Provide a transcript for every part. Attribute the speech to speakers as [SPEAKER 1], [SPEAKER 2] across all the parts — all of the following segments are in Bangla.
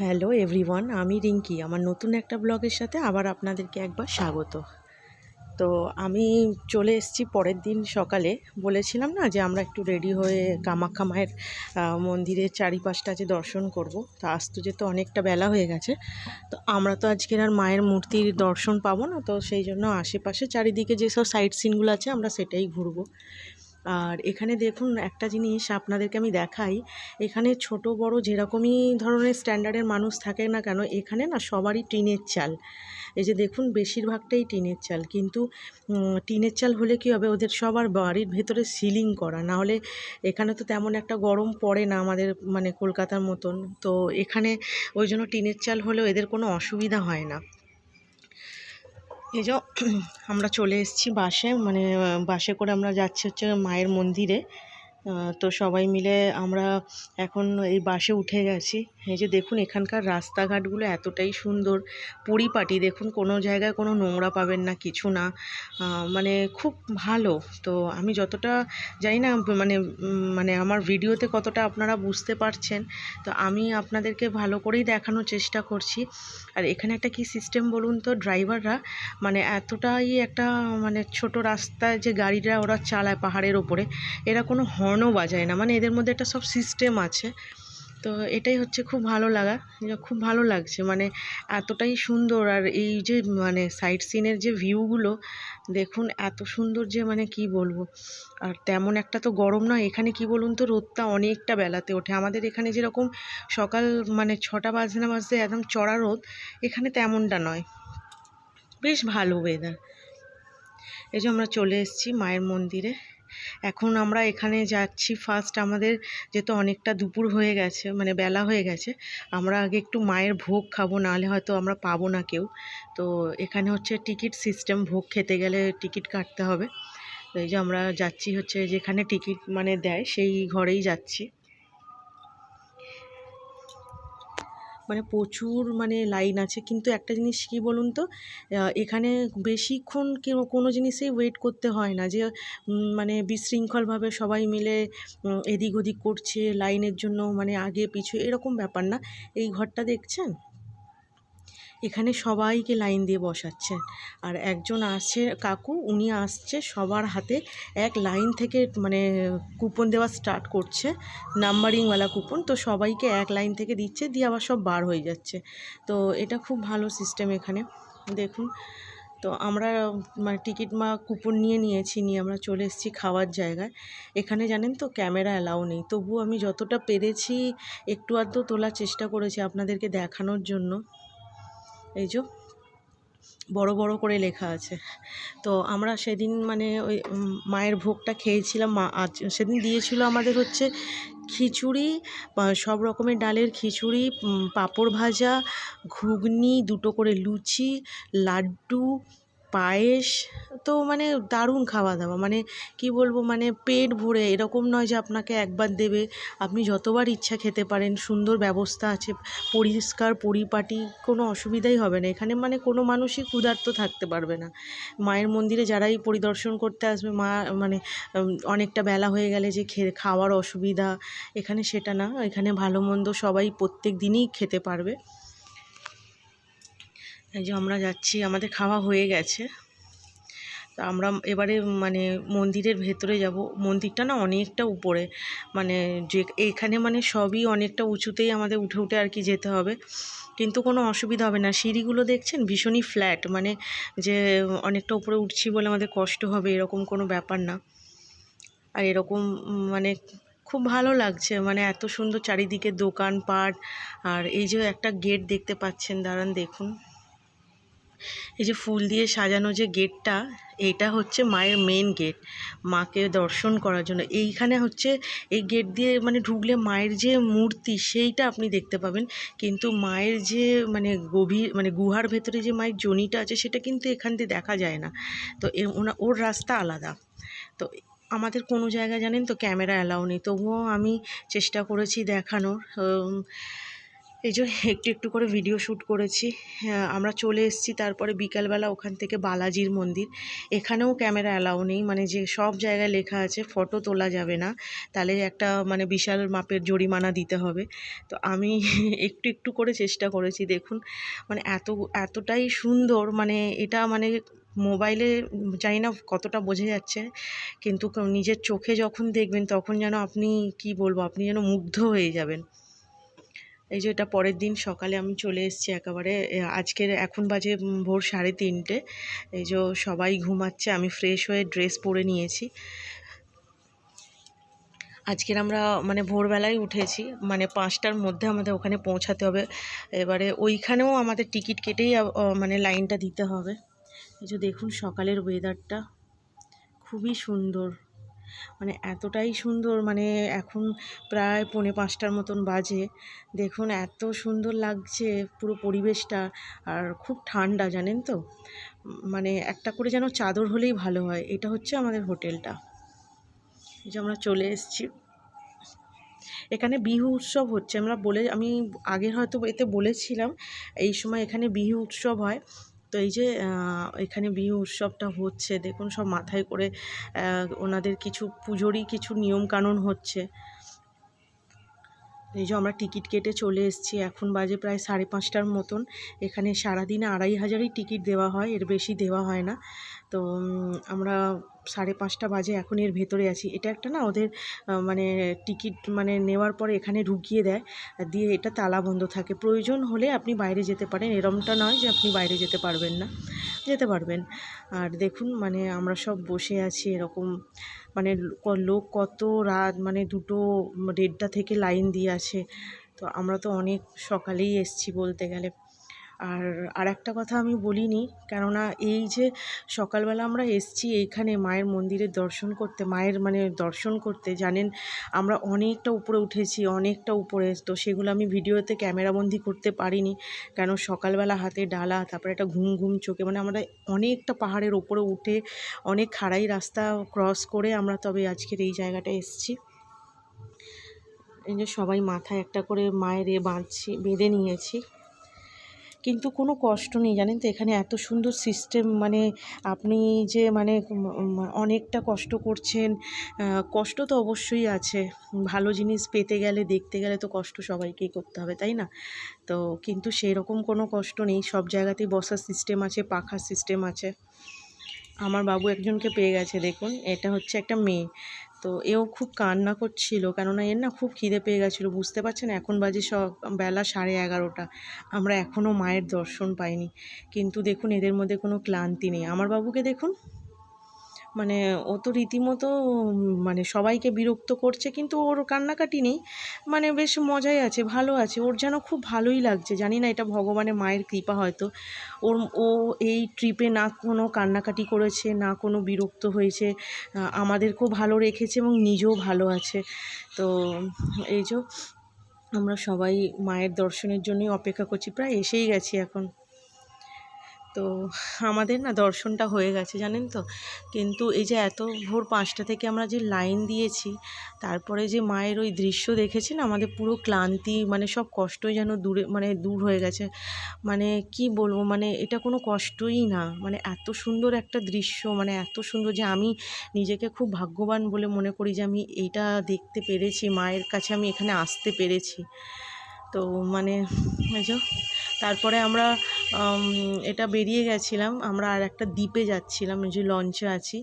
[SPEAKER 1] হ্যালো এভরিওয়ান, আমি রিঙ্কি। আমার নতুন একটা ব্লগের সাথে আবার আপনাদেরকে একবার স্বাগত। তো আমি চলে এসেছি পরের দিন সকালে। বলেছিলাম না যে আমরা একটু রেডি হয়ে কামাখ্যা মায়ের মন্দিরের চারিপাশটা যে দর্শন করব। তা আজ তো যেহেতু অনেকটা বেলা হয়ে গেছে, তো আমরা তো আজকের আর মায়ের মূর্তির দর্শন পাবো না। তো সেই জন্য আশেপাশে চারিদিকে যেসব সাইট সিনগুলো আছে আমরা সেটাই ঘুরবো। আর এখানে দেখুন একটা জিনিস আপনাদেরকে আমি দেখাই। এখানে ছোট, বড় যেরকমই ধরনের স্ট্যান্ডার্ডের মানুষ থাকে না কেন, এখানে না সবারই টিনের চাল। এই যে দেখুন বেশিরভাগটাই টিনের চাল। কিন্তু টিনের চাল হলে কী হবে? ওদের সবার বাড়ির ভেতরে সিলিং করা। না হলে এখানে তো তেমন একটা গরম পড়ে না আমাদের মানে কলকাতার মতন। তো এখানে ওই জন্য টিনের চাল হলেও এদের কোনো অসুবিধা হয় না। এই যে আমরা চলে এসেছি বাসে মানে বাসে করে আমরা যাচ্ছি হচ্ছে মায়ের মন্দিরে। তো সবাই মিলে আমরা এখন এই বাসে উঠে গেছি। এই যে দেখুন, এখানকার রাস্তাঘাটগুলো এতটাই সুন্দর। পরিপাটি, দেখুন, কোনো জায়গায় কোনো নোংরা পাবেন না, কিছু না। মানে খুব ভালো। তো আমি যতটা জানি না মানে মানে আমার ভিডিওতে কতটা আপনারা বুঝতে পারছেন, তো আমি আপনাদেরকে ভালো করেই দেখানোর চেষ্টা করছি। আর এখানে একটা কি সিস্টেম বলুন তো ড্রাইভাররা মানে এতটাই একটা মানে ছোট রাস্তায় যে গাড়িটা ওরা চালায় পাহাড়ের ওপরে, এরা কোনো হর্নও বাজায় না। মানে এদের মধ্যে একটা সব সিস্টেম আছে। তো এটাই হচ্ছে খুব ভালো লাগা খুব ভালো লাগছে। মানে এতটাই সুন্দর আর এই যে মানে সাইট সিনের যে ভিউগুলো দেখুন এত সুন্দর যে মানে কি বলব? আর তেমন একটা তো গরম নয় এখানে কি বলুন তো, রোদটা অনেকটা বেলাতে ওঠে। আমাদের এখানে যেরকম সকাল মানে ছটা বাজতে না বাজতে একদম চড়া রোদ, এখানে তেমনটা নয়। বেশ ভালো ওয়েদার এই যে আমরা চলে এসেছি মায়ের মন্দিরে। এখন আমরা এখানে যাচ্ছি ফার্স্ট আমাদের যেহেতু অনেকটা দুপুর হয়ে গেছে মানে বেলা হয়ে গেছে, আমরা আগে একটু মায়ের ভোগ খাব, নাহলে হয়তো আমরা পাবো না কেউ। তো এখানে হচ্ছে টিকিট সিস্টেম ভোগ খেতে গেলে টিকিট কাটতে হবে। এই যে আমরা যাচ্ছি হচ্ছে যেখানে টিকিট মানে দেয়, সেই ঘরেই যাচ্ছি। মানে প্রচুর মানে লাইন আছে। কিন্তু একটা জিনিস কি বলুন তো এখানে বেশিক্ষণ কোনো জিনিসেই ওয়েট করতে হয় না যে মানে বিশৃঙ্খলভাবে সবাই মিলে এদিক ওদিক করছে লাইনের জন্য মানে আগে পিছু, এরকম ব্যাপার না। এই ঘরটা দেখছেন? এখানে সবাইকে লাইন দিয়ে বসাচ্ছেন। আর একজন আসছে, কাকু, উনি আসছে, সবার হাতে এক লাইন থেকে মানে কুপন দেওয়া স্টার্ট করছে নাম্বারিংওয়ালা কুপন তো সবাইকে এক লাইন থেকে দিচ্ছে, দিয়ে আবার সব বার হয়ে যাচ্ছে। তো এটা খুব ভালো সিস্টেম এখানে, দেখুন। তো আমরা মানে টিকিট মা কুপন নিয়ে নিয়েছি, নিয়ে আমরা চলে এসেছি খাওয়ার জায়গায়। এখানে জানেন তো ক্যামেরা অ্যালাউ নেই। তবুও আমি যতটা পেরেছি, একটু আধটু তোলার চেষ্টা করেছি আপনাদেরকে দেখানোর জন্য। এই যে বড় বড় করে লেখা আছে। তো আমরা সেদিন মানে ওই মায়ের ভোগটা খেয়েছিলাম, মা আজ সেদিন দিয়েছিল আমাদের হচ্ছে খিচুড়ি সব রকমের ডালের খিচুড়ি পাঁপড় ভাজা, ঘুগনি, দুটো করে লুচি, লাড্ডু পায়েস তো মানে দারুণ খাওয়া দাওয়া মানে কি বলব মানে পেট ভরে, এরকম নয় যে আপনাকে একবার দেবে। আপনি যতবার ইচ্ছা খেতে পারেন, সুন্দর ব্যবস্থা আছে, পরিষ্কার, পরিপাটি, কোনো অসুবিধাই হবে না। এখানে মানে কোনো মানুষই ক্ষুধার্ত থাকতে পারবে না। মায়ের মন্দিরে যারাই পরিদর্শন করতে আসবে, মা মানে অনেকটা বেলা হয়ে গেলে যে খে, খাওয়ার অসুবিধা, এখানে সেটা না। এখানে ভালো মন্দ সবাই প্রত্যেক দিনই খেতে পারবে। এই যে আমরা যাচ্ছি, আমাদের খাওয়া হয়ে গেছে। তা আমরা এবারে মানে মন্দিরের ভেতরে যাব। মন্দিরটা না অনেকটা উপরে। মানে যে এখানে মানে সবই অনেকটা উঁচুতেই আমাদের উঠে উঠে আর কি যেতে হবে। কিন্তু কোনো অসুবিধা হবে না। সিঁড়িগুলো দেখছেন? ভীষণই ফ্ল্যাট মানে যে অনেকটা উপরে উঠছি বলে আমাদের কষ্ট হবে, এরকম কোনো ব্যাপার না। আর এরকম মানে খুব ভালো লাগছে। মানে এত সুন্দর চারিদিকে দোকানপাট। আর এই যে একটা গেট দেখতে পাচ্ছেন, দাঁড়ান দেখুন। এই যে ফুল দিয়ে সাজানো যে গেটটা এটা হচ্ছে মায়ের মেন গেট মাকে দর্শন করার জন্য। এইখানে হচ্ছে এই গেট দিয়ে মানে ঢুকলে মায়ের যে মূর্তি, সেইটা আপনি দেখতে পাবেন। কিন্তু মায়ের যে মানে গভীর মানে গুহার ভেতরে যে মায়ের জনিটা আছে, সেটা কিন্তু এখান দিয়ে দেখা যায় না। তো ওর রাস্তা আলাদা। তো আমাদের কোনো জায়গায় জানেন তো, ক্যামেরা অ্যালাউ নেই। তবুও আমি চেষ্টা করেছি দেখানোর। এই যে একটু একটু করে ভিডিও শ্যুট করেছি। হ্যাঁ, আমরা চলে এসেছি তারপরে বিকালবেলা ওখান থেকে বালাজির মন্দির। এখানেও ক্যামেরা অ্যালাউ নেই মানে যে সব জায়গায় লেখা আছে ফটো তোলা যাবে না। তাহলে একটা মানে বিশাল মাপের জরিমানা দিতে হবে। তো আমি একটু একটু করে চেষ্টা করেছি দেখুন। মানে এত এতটাই সুন্দর মানে এটা মানে মোবাইলে জানি না কতটা বোঝা যাচ্ছে কিন্তু নিজের চোখে যখন দেখবেন তখন যেন আপনি কি বলব আপনি যেন মুগ্ধ হয়ে যাবেন। এই যে এটা পরের দিন সকালে আমি চলে এসেছি একেবারে আজকের এখন বাজে ভোর সাড়ে তিনটে। এই যে সবাই ঘুমাচ্ছে, আমি ফ্রেশ হয়ে ড্রেস পরে নিয়েছি। আজকের আমরা মানে ভোরবেলায় উঠেছি মানে পাঁচটার মধ্যে আমাদের ওখানে পৌঁছাতে হবে। এবারে ওইখানেও আমাদের টিকিট কেটেই মানে লাইনটা দিতে হবে। এই যে দেখুন সকালের ওয়েদারটা খুবই সুন্দর। মানে এতটাই সুন্দর মানে এখন প্রায় পৌনে পাঁচটার মতন বাজে। দেখুন এত সুন্দর লাগছে পুরো পরিবেশটা, আর খুব ঠান্ডা, জানেন তো? মানে একটা করে যেন চাদর হলেই ভালো হয়, এটা হচ্ছে আমাদের হোটেলটা। যে আমরা চলে এসেছি। এখানে বিহু উৎসব হচ্ছে, আমরা বলে, আমি আগের হয়তো এতে বলেছিলাম, এই সময় এখানে বিহু উৎসব হয়। তো এই যে এখানে বিহু উৎসবটা হচ্ছে, দেখুন সব মাথায় করে ওনাদের কিছু পুজোরই কিছু নিয়মকানুন হচ্ছে। এই যে আমরা টিকিট কেটে চলে এসেছি, এখন বাজে প্রায় সাড়ে পাঁচটার মতন। এখানে সারাদিনে আড়াই হাজারই টিকিট দেওয়া হয়, এর বেশি দেওয়া হয় না। তো আমরা সাড়ে পাঁচটা বাজে এখন এর ভেতরে আছি। এটা একটা না ওদের মানে টিকিট মানে নেওয়ার পরে এখানে ঢুকিয়ে দেয়, দিয়ে এটা তালা বন্ধ থাকে। প্রয়োজন হলে আপনি বাইরে যেতে পারেন। এরমটা নয় যে আপনি বাইরে যেতে পারবেন না। যেতে পারবেন। আর দেখুন মানে আমরা সব বসে আছি এরকম মানে লোক কত রাত মানে দুটো, দেড়টা থেকে লাইন দিয়ে আছে। তো আমরা তো অনেক সকালেই এসছি বলতে গেলে। আর আর একটা কথা আমি বলিনি, কেননা এই যে সকালবেলা আমরা এসছি এইখানে মায়ের মন্দিরের দর্শন করতে, মায়ের মানে দর্শন করতে, জানেন আমরা অনেকটা উপরে উঠেছি, অনেকটা উপরে, তো সেগুলো আমি ভিডিওতে ক্যামেরাবন্দি করতে পারিনি, কেন সকালবেলা হাতে ডালা, তারপরে একটা ঘুম ঘুম চোখে মানে আমরা অনেকটা পাহাড়ের ওপরে উঠে অনেক খাড়াই রাস্তা ক্রস করে আমরা তবে আজকের এই জায়গাটা এসছি। এই যে সবাই মাথায় একটা করে মায়ের এ বাঁধছি, বেঁধে নিয়েছি। কিন্তু কোনো কষ্ট নেই, জানেন তো? এখানে এত সুন্দর সিস্টেম মানে আপনি যে মানে অনেকটা কষ্ট করছেন কষ্ট তো অবশ্যই আছে। ভালো জিনিস পেতে গেলে, দেখতে গেলে তো কষ্ট সবাইকেই করতে হবে, তাই না? তো কিন্তু সেই রকম কোনো কষ্ট নেই, সব জায়গাতেই বসার সিস্টেম আছে, পাখার সিস্টেম আছে। আমার বাবু একজনকে পেয়ে গেছে, দেখুন, এটা হচ্ছে একটা মেয়ে। তো এও খুব কান্না করছিল। কেননা এর না খুব খিদে পেয়ে গেছিল। বুঝতে পারছেন? এখন বাজে সব বেলা সাড়ে এগারোটা। আমরা এখনও মায়ের দর্শন পাইনি। কিন্তু দেখুন, এদের মধ্যে কোনো ক্লান্তি নেই। আমার বাবুকে দেখুন। মানে ও তো রীতিমতো মানে সবাইকে বিরক্ত করছে, কিন্তু ওর কান্নাকাটি নেই। মানে বেশ মজাই আছে, ভালো আছে। ওর যেন খুব ভালোই লাগছে। জানি না এটা ভগবানের মায়ের কৃপা হয়তো। ওর, ও এই ট্রিপে না কোনো কান্নাকাটি করেছে, না কোনো বিরক্ত হয়েছে। আমাদেরকেও ভালো রেখেছে এবং নিজেও ভালো আছে। তো, এই যে আমরা সবাই মায়ের দর্শনের জন্যই অপেক্ষা করছি, প্রায় এসেই গেছি এখন। তো আমাদের না দর্শনটা হয়ে গেছে, জানেন তো? কিন্তু এই যে এত ভোর পাঁচটা থেকে আমরা যে লাইন দিয়েছি, তারপরে যে মায়ের ওই দৃশ্য দেখেছি না, আমাদের পুরো ক্লান্তি মানে সব কষ্টই যেন দূরে মানে দূর হয়ে গেছে। মানে কি বলব মানে এটা কোনো কষ্টই না। মানে এত সুন্দর একটা দৃশ্য মানে এত সুন্দর যে আমি নিজেকে খুব ভাগ্যবান বলে মনে করি যে আমি এইটা দেখতে পেরেছি, মায়ের কাছে আমি এখানে আসতে পেরেছি। তো মানে যে তারপরে আমরা এটা বেরিয়ে গেছিলাম, আমরা আর একটা দ্বীপে যাচ্ছিলাম যে লঞ্চে আছি।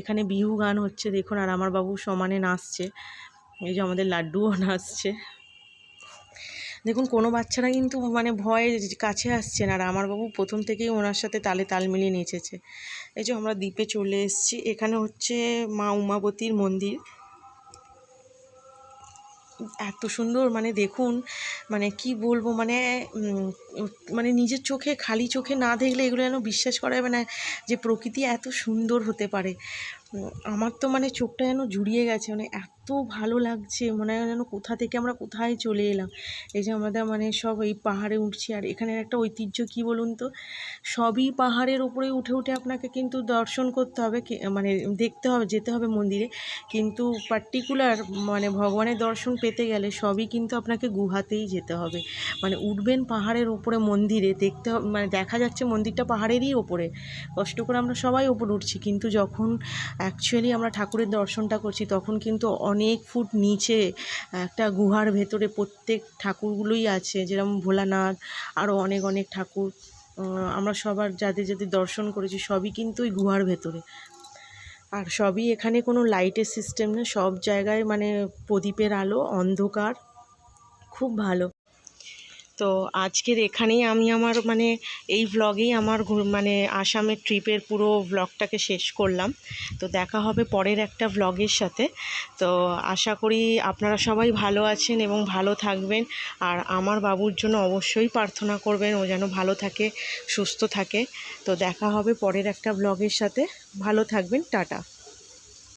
[SPEAKER 1] এখানে বিহু গান হচ্ছে, দেখুন, আর আমার বাবু সমানে নাচছে। এই যে আমাদের লাড্ডুও নাচছে। দেখুন, কোনো বাচ্চারা কিন্তু মানে ভয়ে কাছে আসছে না, আর আমার বাবু প্রথম থেকেই ওনার সাথে তালে তাল মিলিয়ে নেচেছে। এই যে আমরা দ্বীপে চলে এসেছি, এখানে হচ্ছে মা উমাবতীর মন্দির। এত সুন্দর মানে দেখুন মানে কি বলব মানে মানে নিজের চোখে, খালি চোখে না দেখলে এগুলো যেন বিশ্বাস করা যাবে না, যে প্রকৃতি এত সুন্দর হতে পারে। আমার তো মানে চোখটা যেন জুড়িয়ে গেছে মানে এত ভালো লাগছে, মনে হয় যেন কোথা থেকে আমরা কোথায় চলে এলাম। এই যে আমাদের মানে সব এই পাহাড়ে উঠছি, আর এখানের একটা ঐতিহ্য কী বলুন তো? সবই পাহাড়ের উপরে উঠে উঠে আপনাকে কিন্তু দর্শন করতে হবে মানে দেখতে হবে, যেতে হবে মন্দিরে। কিন্তু পার্টিকুলার মানে ভগবানের দর্শন পেতে গেলে সবই কিন্তু আপনাকে গুহাতেই যেতে হবে। মানে উঠবেন পাহাড়ের ওপরে মন্দিরে, দেখতে মানে দেখা যাচ্ছে মন্দিরটা পাহাড়েরই ওপরে। কষ্ট করে আমরা সবাই ওপর উঠছি, কিন্তু যখন অ্যাকচুয়ালি আমরা ঠাকুরের দর্শনটা করছি, তখন কিন্তু অনেক ফুট নিচে একটা গুহার ভেতরে প্রত্যেক ঠাকুরগুলোই আছে, যেরকম ভোলানাথ, আরও অনেক অনেক ঠাকুর। আমরা সবার যাদের যাদের দর্শন করেছি, সবই কিন্তু ওই গুহার ভেতরে। আর সবই এখানে কোনো লাইটের সিস্টেম নেই সব জায়গায় মানে প্রদীপের আলো, অন্ধকার, খুব ভালো। তো আজকের এখানেই আমি আমার মানে এই ভ্লগেই আমার মানে আসামের ট্রিপের পুরো ভ্লগটাকে শেষ করলাম। তো দেখা হবে পরের একটা ভ্লগের সাথে। তো আশা করি আপনারা সবাই ভালো আছেন এবং ভালো থাকবেন। আর আমার বাবুর জন্য অবশ্যই প্রার্থনা করবেন, ও যেন ভালো থাকে, সুস্থ থাকে। তো দেখা হবে পরের একটা ভ্লগের সাথে। ভালো থাকবেন, টাটা।